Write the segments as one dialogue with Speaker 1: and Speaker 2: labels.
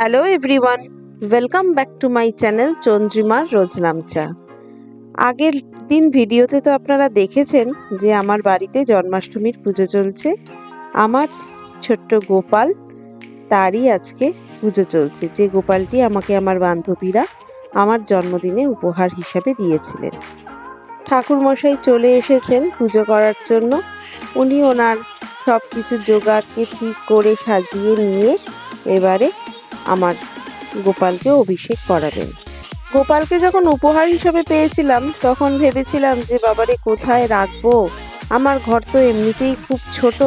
Speaker 1: Hello everyone welcome back to my channel চন্দ্রিমার রোজনামচা আগের দিন ভিডিওতে তো আপনারা দেখেছেন যে আমার বাড়িতে জন্মাষ্টমীর পুজো চলছে। আমার ছোট্ট গোপাল, তারই আজকে পুজো চলছে। যে গোপালটি আমাকে আমার বান্ধবীরা আমার জন্মদিনে উপহার হিসাবে দিয়েছিলেন। ঠাকুরমশাই চলে এসেছেন পুজো করার জন্য। উনি ওনার সব কিছু জোগাড়কে ঠিক করে সাজিয়ে নিয়ে এবারে আমার গোপালকে অভিষেক করাবেন গোপালকে যখন উপহার হিসেবে পেয়েছিলাম, তখন ভেবেছিলাম যে, বাবারে, কোথায় রাখব? আমার ঘর তো এমনিতেই খুব ছোট।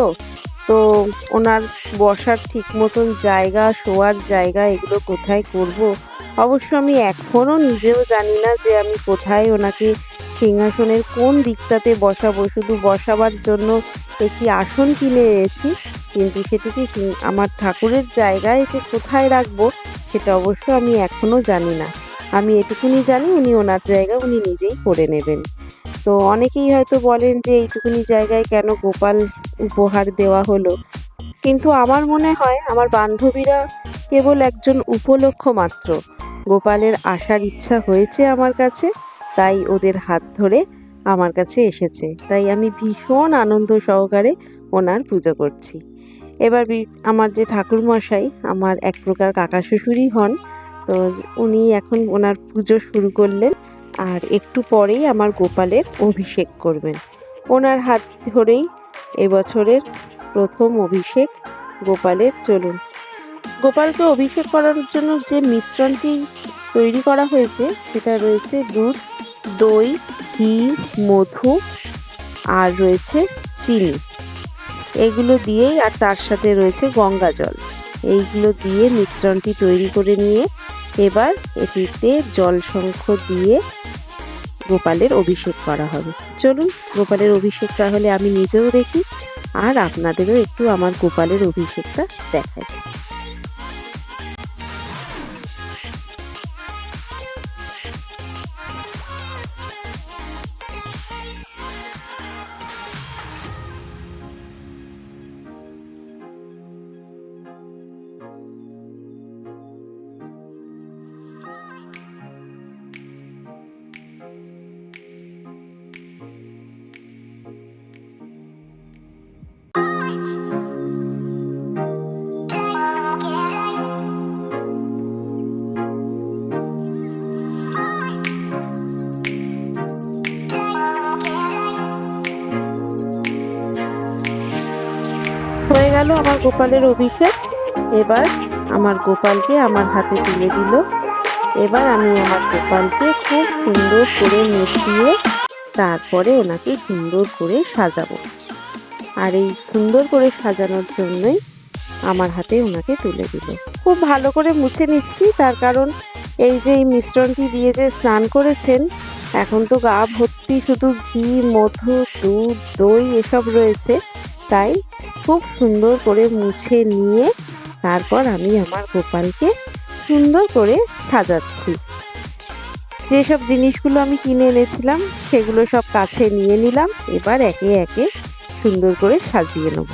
Speaker 1: তো ওনার বসার ঠিক মতন জায়গা, শোয়ার জায়গা, এগুলো কোথায় করব। অবশ্য আমি এখনও নিজেও জানি না যে, আমি কোথায় ওনাকে সিংহাসনের কোন দিকটাতে বসাবো। শুধু বসাবার জন্য একটি আসন কিনে এনেছি। কিন্তু সেটিকে আমার ঠাকুরের জায়গায় যে কোথায় রাখব সেটা অবশ্য আমি এখনও জানি না। আমি এটুকুনি জানি, উনি ওনার জায়গা উনি নিজেই করে নেবেন। তো অনেকেই হয়তো বলেন যে এইটুকুনি জায়গায় কেন গোপাল উপহার দেওয়া হলো। কিন্তু আমার মনে হয়, আমার বান্ধবীরা কেবল একজন উপলক্ষ মাত্র। গোপালের আসার ইচ্ছা হয়েছে আমার কাছে, তাই ওদের হাত ধরে আমার কাছে এসেছে। তাই আমি ভীষণ আনন্দ সহকারে ওনার পুজো করছি। এবার আমার যে ঠাকুরমশাই, আমার এক প্রকার কাকা শ্বশুরই হন, তো উনি এখন ওনার পুজো শুরু করলেন আর একটু পরেই আমার গোপালের অভিষেক করবেন। ওনার হাত ধরেই এবছরের প্রথম অভিষেক গোপালের। চলুন। গোপালকে অভিষেক করার জন্য যে মিশ্রণটি তৈরি করা হয়েছে, সেটা রয়েছে দুধ, দই, ঘি, মধু আর রয়েছে চিনি। এগুলো দিয়েই আর তার সাথে রয়েছে গঙ্গা জল। এইগুলো দিয়ে মিশ্রণটি তৈরি করে নিয়ে এবার এটিতে জল শঙ্খ দিয়ে গোপালের অভিষেক করা হবে। চলুন, গোপালের অভিষেকটা হলে আমি নিজেও দেখি আর আপনাদেরও একটু আমার গোপালের অভিষেকটা দেখাই। গেল আমার গোপালের অভিষেক এবার আমার গোপালকে আমার হাতে তুলে দিল। এবার আমি আমার গোপালকে খুব সুন্দর করে মুছিয়ে তারপরে ওনাকে সুন্দর করে সাজাবো। আর এই সুন্দর করে সাজানোর জন্যই আমার হাতে ওনাকে তুলে দিল। খুব ভালো করে মুছে নিচ্ছি, তার কারণ এই যে এই মিশ্রণটি দিয়ে যে স্নান করেছেন, এখন তো গা ভর্তি শুধু ঘি, মধু, দুধ, দই এসব রয়েছে। তাই খুব সুন্দর করে মুছে নিয়ে তারপর আমি আমার গোপালকে সুন্দর করে সাজাচ্ছি। যেসব জিনিসগুলো আমি কিনে এনেছিলাম, সেগুলো সব কাছে নিয়ে নিলাম, এবার একে একে সুন্দর করে সাজিয়ে নেব।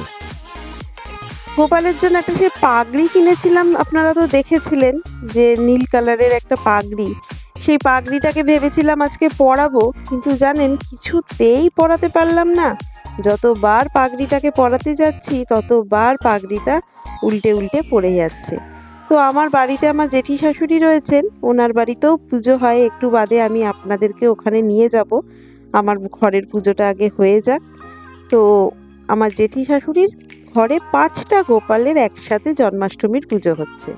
Speaker 1: গোপালের জন্য একটা সে পাগড়ি কিনেছিলাম, আপনারা তো দেখেছিলেন যে নীল কালারের একটা পাগড়ি। সেই পাগড়িটাকে ভেবেছিলাম আজকে পরাবো, কিন্তু জানেন কিছুতেই পরাতে পারলাম না। যতবার পাগড়িটাকে পরাতে যাচ্ছি, ততবার পাগড়িটা উল্টে উল্টে পড়ে যাচ্ছে। তো আমার বাড়িতে আমার জেঠি শাশুড়ি রয়েছেন, ওনার বাড়িতেও পুজো হয়। একটু বাদে আমি আপনাদেরকে ওখানে নিয়ে যাব। আমার ঘরের পুজোটা আগে হয়ে যাক। তো আমার জেঠি শাশুড়ির ঘরে পাঁচটা গোপালের একসাথে জন্মাষ্টমীর পুজো হচ্ছে।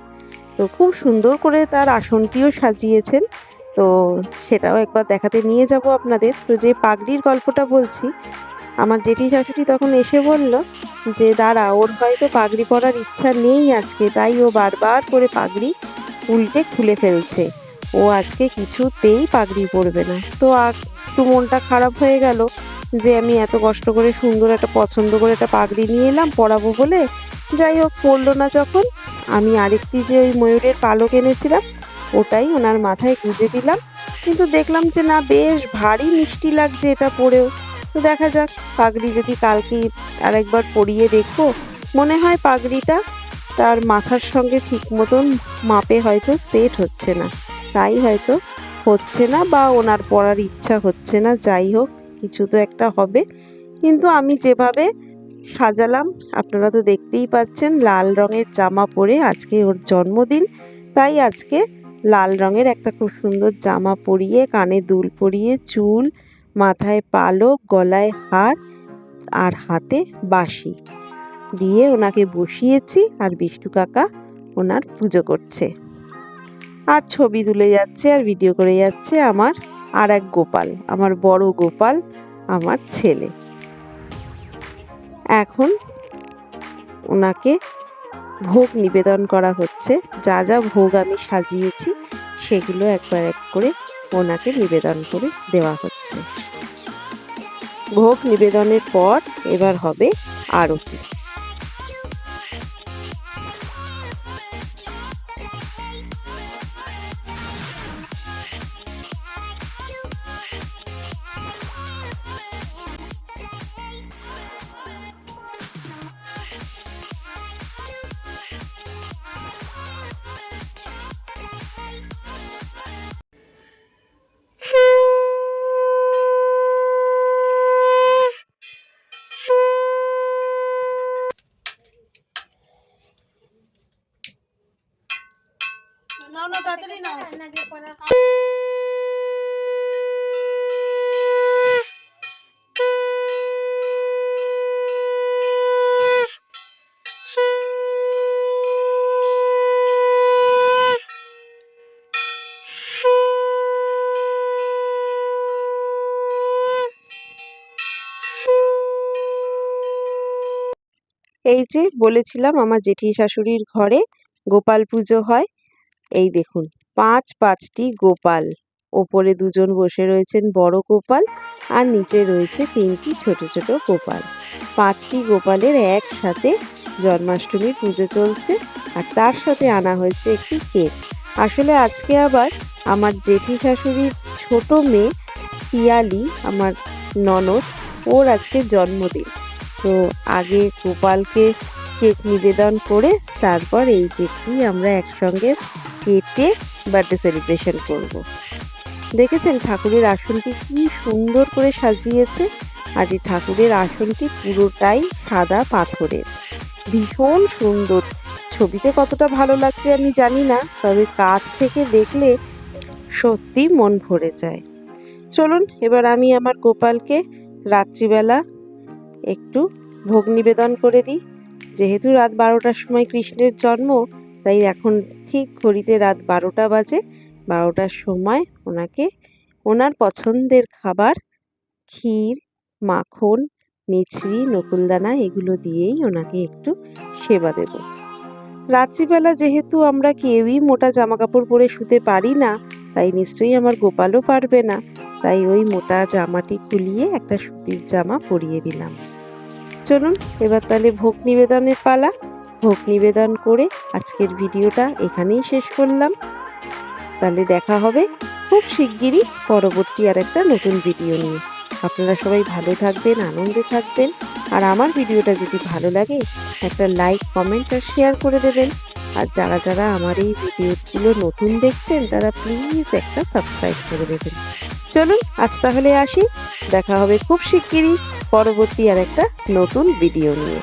Speaker 1: তো খুব সুন্দর করে তার আসনটিও সাজিয়েছেন। তো সেটাও একবার দেখাতে নিয়ে যাব আপনাদের। তো যে পাগড়ির গল্পটা বলছি আমার জেঠি শাশুড়ি তখন এসে বলল যে, দাঁড়া, ওর হয়তো পাগড়ি পরার ইচ্ছা নেই আজকে, তাই ও বারবার করে পাগড়ি উল্টে খুলে ফেলছে। ও আজকে কিছুতেই পাগড়ি পরবে না। তো একটু মনটা খারাপ হয়ে গেল যে, আমি এত কষ্ট করে সুন্দর একটা পছন্দ করে একটা পাগড়ি নিয়ে এলাম, পরাবো বলে? যাই হোক, পরলো না যখন, আমি আরেকটি যে ওই ময়ূরের পালক এনেছিলাম, ওটাই ওনার মাথায় গুঁজে দিলাম। কিন্তু দেখলাম যে, না, বেশ ভারী মিষ্টি লাগছে এটা পরেও। তো দেখা যাক, পাগড়ি যদি কালকে আরেকবার পরিয়ে দেখব। মনে হয় পাগড়িটা তার মাথার সঙ্গে ঠিক মতন মাপে হয়তো সেট হচ্ছে না। তাই হয়তো হচ্ছে না বা ওনার পড়ার ইচ্ছা হচ্ছে না, যাই হোক, কিছু তো একটা হবে। কিন্তু আমি যেভাবে সাজালাম, আপনারা তো দেখতেই পাচ্ছেন, লাল রঙের জামা পরে আজকে ওর জন্মদিন। তাই আজকে লাল রঙের একটা খুব সুন্দর জামা পরিয়ে, কানে দুল পরিয়ে, চুল মাথায় পালক, গলায় হার আর হাতে বাঁশি। দিয়ে ওনাকে বসিয়েছি আর বিষ্টু কাকা ওনার পুজো করছে। আর ছবি তুলে যাচ্ছে আর ভিডিও করে যাচ্ছে আমার আর এক গোপাল, আমার বড় গোপাল, আমার ছেলে। এখন ওনাকে ভোগ নিবেদন করা হচ্ছে। যা যা ভোগ আমি সাজিয়েছি সেগুলো একবার এক করে ওনাকে নিবেদন করে দেওয়া হচ্ছে। ভোগ নিবেদনের পর এবার হবে আরতি।
Speaker 2: নাও
Speaker 1: এই যে বলেছিলাম আমার জেঠি শাশুড়ির ঘরে গোপাল পুজো হয় এই দেখুন। পাঁচ পাঁচটি গোপাল। ওপরে দুজন বসে রয়েছেন বড় গোপাল আর নিচে রয়েছে তিনটি ছোট ছোট গোপাল। পাঁচটি গোপালের একসাথে জন্মাষ্টমীর পুজো চলছে আর তার সাথে আনা হয়েছে একটি কেক। আসলে আজকে আবার আমার জেঠি শাশুড়ির ছোট মেয়ে পিয়ালি, আমার ননদ, ওর আজকে জন্মদিন। তো আগে গোপালকে কেক নিবেদন করে তারপর এই কেকটি আমরা একসঙ্গে কেটে বার্থডে সেলিব্রেশন করব। দেখেছেন ঠাকুরের আসনটি কি সুন্দর করে সাজিয়েছে? আর এই ঠাকুরের আসনটি পুরোটাই সাদা পাথরের। ভীষণ সুন্দর। ছবিতে কতটা ভালো লাগছে আমি জানি না, তবে কাছ থেকে দেখলে সত্যি মন ভরে যায়। চলুন, এবার আমি আমার গোপালকে রাত্রিবেলা একটু ভোগ নিবেদন করে দিই। যেহেতু রাত বারোটার সময় কৃষ্ণের জন্ম তাই এখন ঠিক ঘড়িতে রাত বারোটা বাজে। বারোটার সময় ওনাকে, ওনার পছন্দের খাবার, ক্ষীর, মাখন, মিছরি, নকুলদানা এগুলো দিয়েই ওনাকে একটু সেবা দেব। রাত্রিবেলা যেহেতু আমরা কেউই মোটা জামা কাপড় পরে শুতে পারি না, তাই নিশ্চয়ই আমার গোপালও পারবে না। তাই ওই মোটা জামাটি খুলিয়ে একটা সুতির জামা পরিয়ে দিলাম। চলুন, এবার তাহলে ভোগ নিবেদনের পালা। ভোগ নিবেদন করে আজকের ভিডিওটা এখানেই শেষ করলাম। তাহলে দেখা হবে খুব শিগগিরই পরবর্তী আর একটা নতুন ভিডিও নিয়ে। আপনারা সবাই ভালো থাকবেন, আনন্দে থাকবেন। আর আমার ভিডিওটা যদি ভালো লাগে, একটা লাইক কমেন্ট আর শেয়ার করে দেবেন। আর যারা যারা আমার এই ভিডিওগুলো নতুন দেখছেন, তারা প্লিজ একটা সাবস্ক্রাইব করে দেবেন। চলুন, আজ তাহলে আসি। দেখা হবে খুব শিগগিরই পরবর্তী আর একটা নতুন ভিডিও নিয়ে।